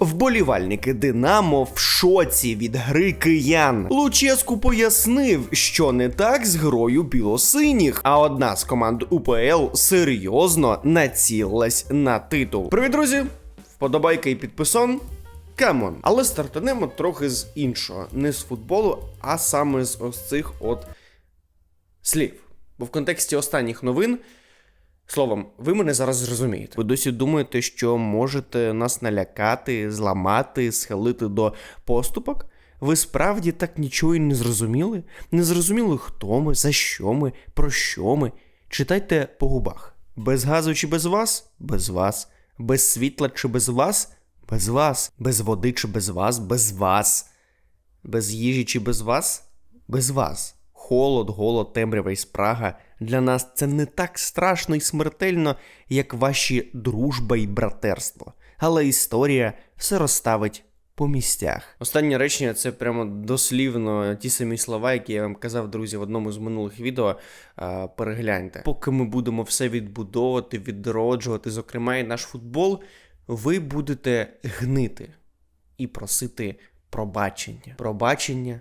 Вболівальники Динамо в шоці від гри киян. Луческу пояснив, що не так з грою білосиніх, а одна з команд УПЛ серйозно націлилась на титул. Привіт, друзі! Вподобайка і підписон. Камон. Але стартанемо трохи з іншого. Не з футболу, а саме з ось цих от слів. Бо в контексті останніх новин. Словом, ви мене зараз зрозумієте. Ви досі думаєте, що можете нас налякати, зламати, схилити до поступок? Ви справді так нічого і не зрозуміли? Не зрозуміли, хто ми, за що ми, про що ми? Читайте по губах. Без газу чи без вас? Без вас. Без світла чи без вас? Без вас. Без води чи без вас? Без вас. Без їжі чи без вас? Без вас. Холод, голод, темрява і спрага для нас це не так страшно і смертельно, як ваші дружба і братерство. Але історія все розставить по місцях. Останнє речення це прямо дослівно ті самі слова, які я вам казав, друзі, в одному з минулих відео. Перегляньте. Поки ми будемо все відбудовувати, відроджувати, зокрема і наш футбол, ви будете гнити і просити пробачення. Пробачення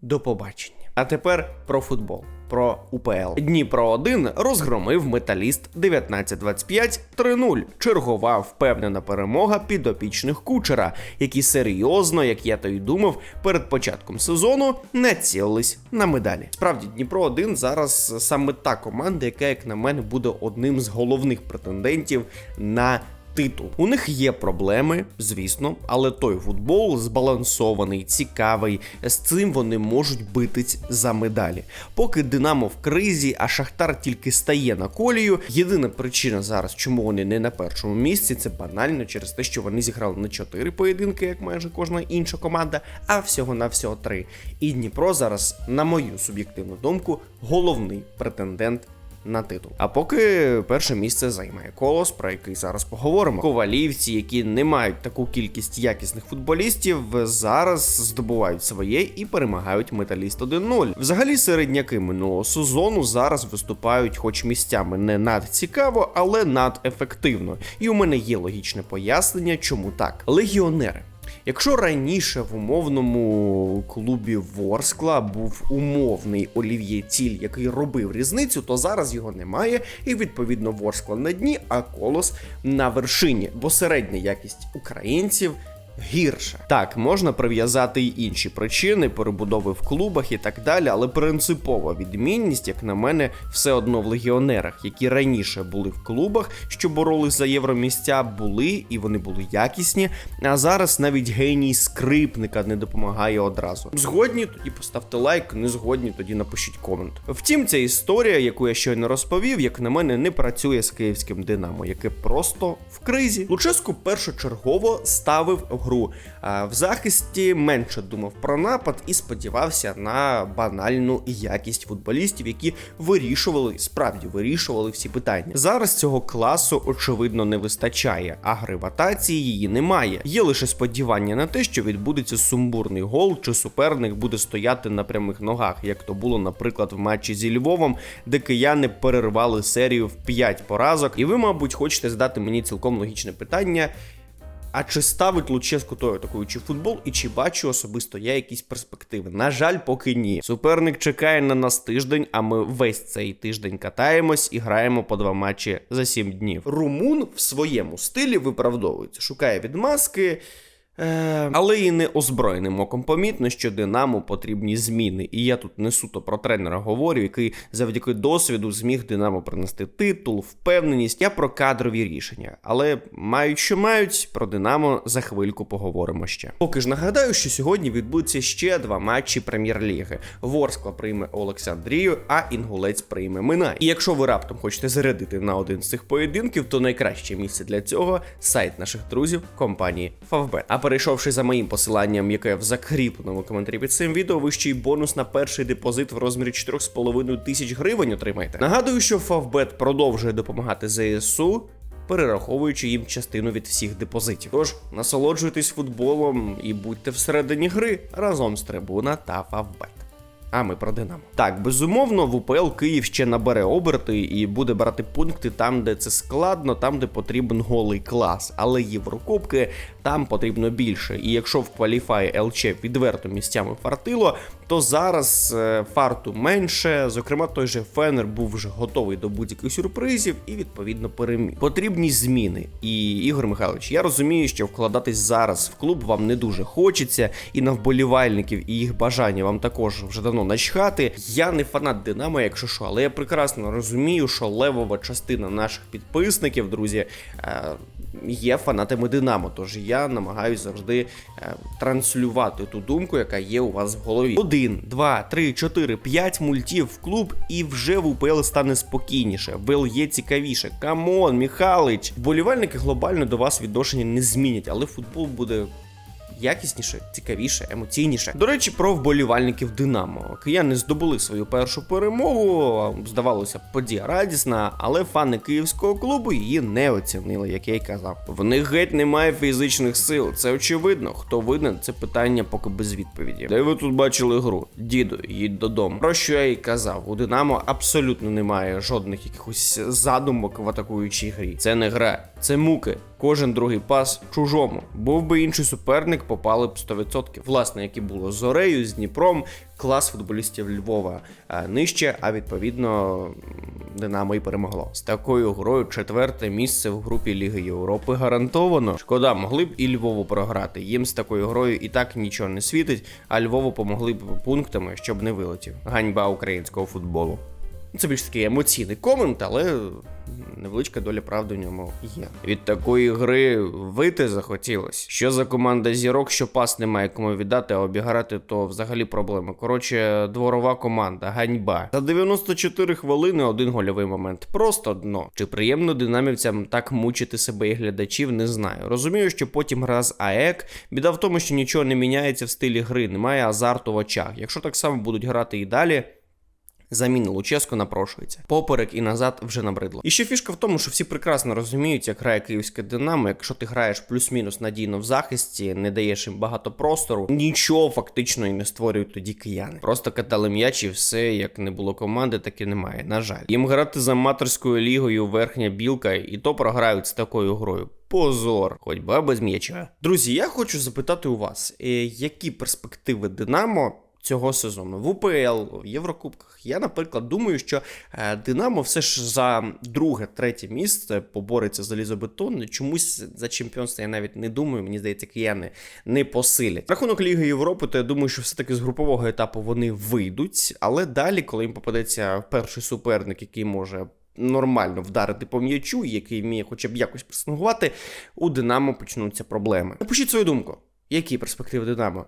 до побачення. А тепер про футбол. Про УПЛ. Дніпро 1 розгромив металіст 19-25 3-0. Чергова впевнена перемога підопічних кучера, які серйозно, як я то й думав, перед початком сезону націлились на медалі. Справді, Дніпро 1 зараз саме та команда, яка, як на мене, буде одним з головних претендентів на титул. У них є проблеми, звісно, але той футбол збалансований, цікавий. З цим вони можуть битись за медалі. Поки Динамо в кризі, а Шахтар тільки стає на колію. Єдина причина зараз, чому вони не на першому місці, це банально через те, що вони зіграли не 4 поєдинки, як майже кожна інша команда, а всього на всього 3. І Дніпро зараз, на мою суб'єктивну думку, головний претендент на титул. А поки перше місце займає колос, про який зараз поговоримо. Ковалівці, які не мають таку кількість якісних футболістів, зараз здобувають своє і перемагають металіст 1-0. Взагалі, середняки минулого сезону зараз виступають, хоч місцями не надцікаво, але надефективно. І у мене є логічне пояснення, чому так. Легіонери. Якщо раніше в умовному клубі Ворскла був умовний Олів'є Ціль, який робив різницю, то зараз його немає, і відповідно Ворскла на дні, а колос на вершині, бо середня якість українців. Гірше так можна прив'язати й інші причини перебудови в клубах і так далі, але принципова відмінність, як на мене, все одно в легіонерах, які раніше були в клубах, що боролись за євромісця, були і вони були якісні. А зараз навіть геній скрипника не допомагає одразу. Згодні, тоді поставте лайк, не згодні, тоді напишіть комент. Втім, ця історія, яку я щойно розповів, як на мене, не працює з київським Динамо, яке просто в кризі. Луческу першочергово ставив гру. В захисті менше думав про напад і сподівався на банальну якість футболістів, які вирішували, справді вирішували всі питання. Зараз цього класу очевидно не вистачає, а гри її немає. Є лише сподівання на те, що відбудеться сумбурний гол, чи суперник буде стояти на прямих ногах, як то було, наприклад, в матчі зі Львовом, де кияни перервали серію в 5 поразок. І ви, мабуть, хочете задати мені цілком логічне питання. А чи ставить Луческу той атакуючий футбол, і чи бачу особисто я якісь перспективи? На жаль, поки ні. Суперник чекає на нас тиждень, а ми весь цей тиждень катаємось і граємо по два матчі за сім днів. Румун в своєму стилі виправдовується, шукає відмазки. Е, але і не озброєним оком помітно, що Динамо потрібні зміни. І я тут не суто про тренера говорю, який завдяки досвіду зміг Динамо принести титул, впевненість. Я про кадрові рішення. Але мають, що мають, про Динамо за хвильку поговоримо ще. Поки ж нагадаю, що сьогодні відбудуться ще два матчі прем'єр-ліги. Ворскла прийме Олександрію, а Інгулець прийме Минай. І якщо ви раптом хочете зарядити на один з цих поєдинків, то найкраще місце для цього сайт наших друзів компанії Favbet. Перейшовши за моїм посиланням, яке в закріпленому коментарі під цим відео, ви ще й бонус на перший депозит в розмірі 4,5 тисяч гривень отримаєте. Нагадую, що Фавбет продовжує допомагати ЗСУ. Перераховуючи їм частину від всіх депозитів. Тож насолоджуйтесь футболом і будьте всередині гри разом з трибуна та Favbet. А ми про Динамо. Так, безумовно, в УПЛ Київ ще набере оберти і буде брати пункти там, де це складно, там, де потрібен голий клас. Але Єврокубки там потрібно більше. І якщо в кваліфаї ЛЧ відверто місцями фартило, то зараз е, фарту менше. Зокрема, той же Фенер був вже готовий до будь-яких сюрпризів і відповідно переміг. Потрібні зміни. І Ігор Михайлович, я розумію, що вкладатись зараз в клуб вам не дуже хочеться, і на вболівальників і їх бажання вам також вже давно начхати. Я не фанат Динамо, якщо що, але я прекрасно розумію, що левова частина наших підписників, друзі, е, є фанатами Динамо. Тож я намагаюся завжди е, транслювати ту думку, яка є у вас в голові. Один, два, три, чотири, п'ять мультів в клуб, і вже в УПЛ стане спокійніше. ВЛ є цікавіше. Камон, Михалич. Вболівальники глобально до вас відношення не змінять, але футбол буде якісніше, цікавіше, емоційніше. До речі, про вболівальників Динамо. Кияни здобули свою першу перемогу. Здавалося, подія радісна, але фани київського клубу її не оцінили, як я й казав. В них геть немає фізичних сил. Це очевидно. Хто винен, це питання поки без відповіді. Де ви тут бачили гру? Діду, їдь додому. Про що я й казав? У Динамо абсолютно немає жодних якихось задумок в атакуючій грі. Це не гра, це муки. Кожен другий пас чужому. Був би інший суперник, попали б 100%. Власне, як і було з Орею, з Дніпром, клас футболістів Львова е, нижче, а відповідно Динамо і перемогло. З такою грою четверте місце в групі Ліги Європи гарантовано. Шкода, могли б і Львову програти. Їм з такою грою і так нічого не світить, а Львову помогли б пунктами, щоб не вилетів. Ганьба українського футболу. Це більш такий емоційний комент, але невеличка доля правди в ньому є. Від такої гри вийти захотілось. Що за команда зірок, що пас немає кому віддати, а обіграти, то взагалі проблема. Коротше, дворова команда, ганьба. За 94 хвилини один гольовий момент. Просто дно. Чи приємно динамівцям так мучити себе і глядачів, не знаю. Розумію, що потім гра з АЕК. Біда в тому, що нічого не міняється в стилі гри, немає азарту в очах. Якщо так само будуть грати і далі. Заміна Луческо напрошується. Поперек і назад вже набридло. І ще фішка в тому, що всі прекрасно розуміють, як грає київське Динамо. Якщо ти граєш плюс-мінус надійно в захисті, не даєш їм багато простору, нічого фактично і не створюють тоді кияни. Просто катали м'яч і все, як не було команди, так і немає. На жаль, їм грати з аматорською лігою верхня білка, і то програють з такою грою. Позор, хоч ба без м'яча. Друзі, я хочу запитати у вас, е, які перспективи Динамо цього сезону в УПЛ, в Єврокубках. Я, наприклад, думаю, що е, Динамо все ж за друге, третє місце побореться за залізобетон. Чомусь за чемпіонство я навіть не думаю. Мені здається, кияни не посилять. Рахунок Ліги Європи, то я думаю, що все-таки з групового етапу вони вийдуть, але далі, коли їм попадеться перший суперник, який може. Нормально вдарити по м'ячу, який вміє хоча б якось пресингувати, у Динамо почнуться проблеми. Напишіть свою думку, які перспективи Динамо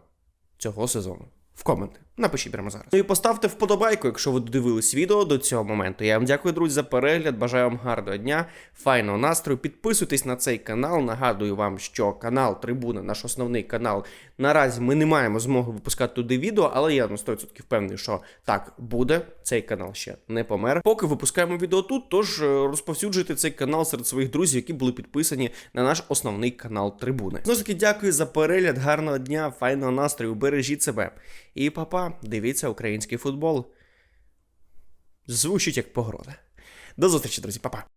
цього сезону в коменти. Напишіть прямо зараз. Ну і поставте вподобайку, якщо ви додивились відео до цього моменту. Я вам дякую, друзі, за перегляд. Бажаю вам гарного дня, файного настрою. Підписуйтесь на цей канал. Нагадую вам, що канал Трибуна, наш основний канал. Наразі ми не маємо змоги випускати туди відео, але я на 100% впевнений, що так буде. Цей канал ще не помер. Поки випускаємо відео тут, тож е, розповсюджуйте цей канал серед своїх друзів, які були підписані на наш основний канал Трибуни. Знову ж таки, дякую за перегляд, гарного дня, файного настрою. Бережіть себе. І папа, дивіться український футбол. Звучить як погроза. До зустрічі, друзі, па-па.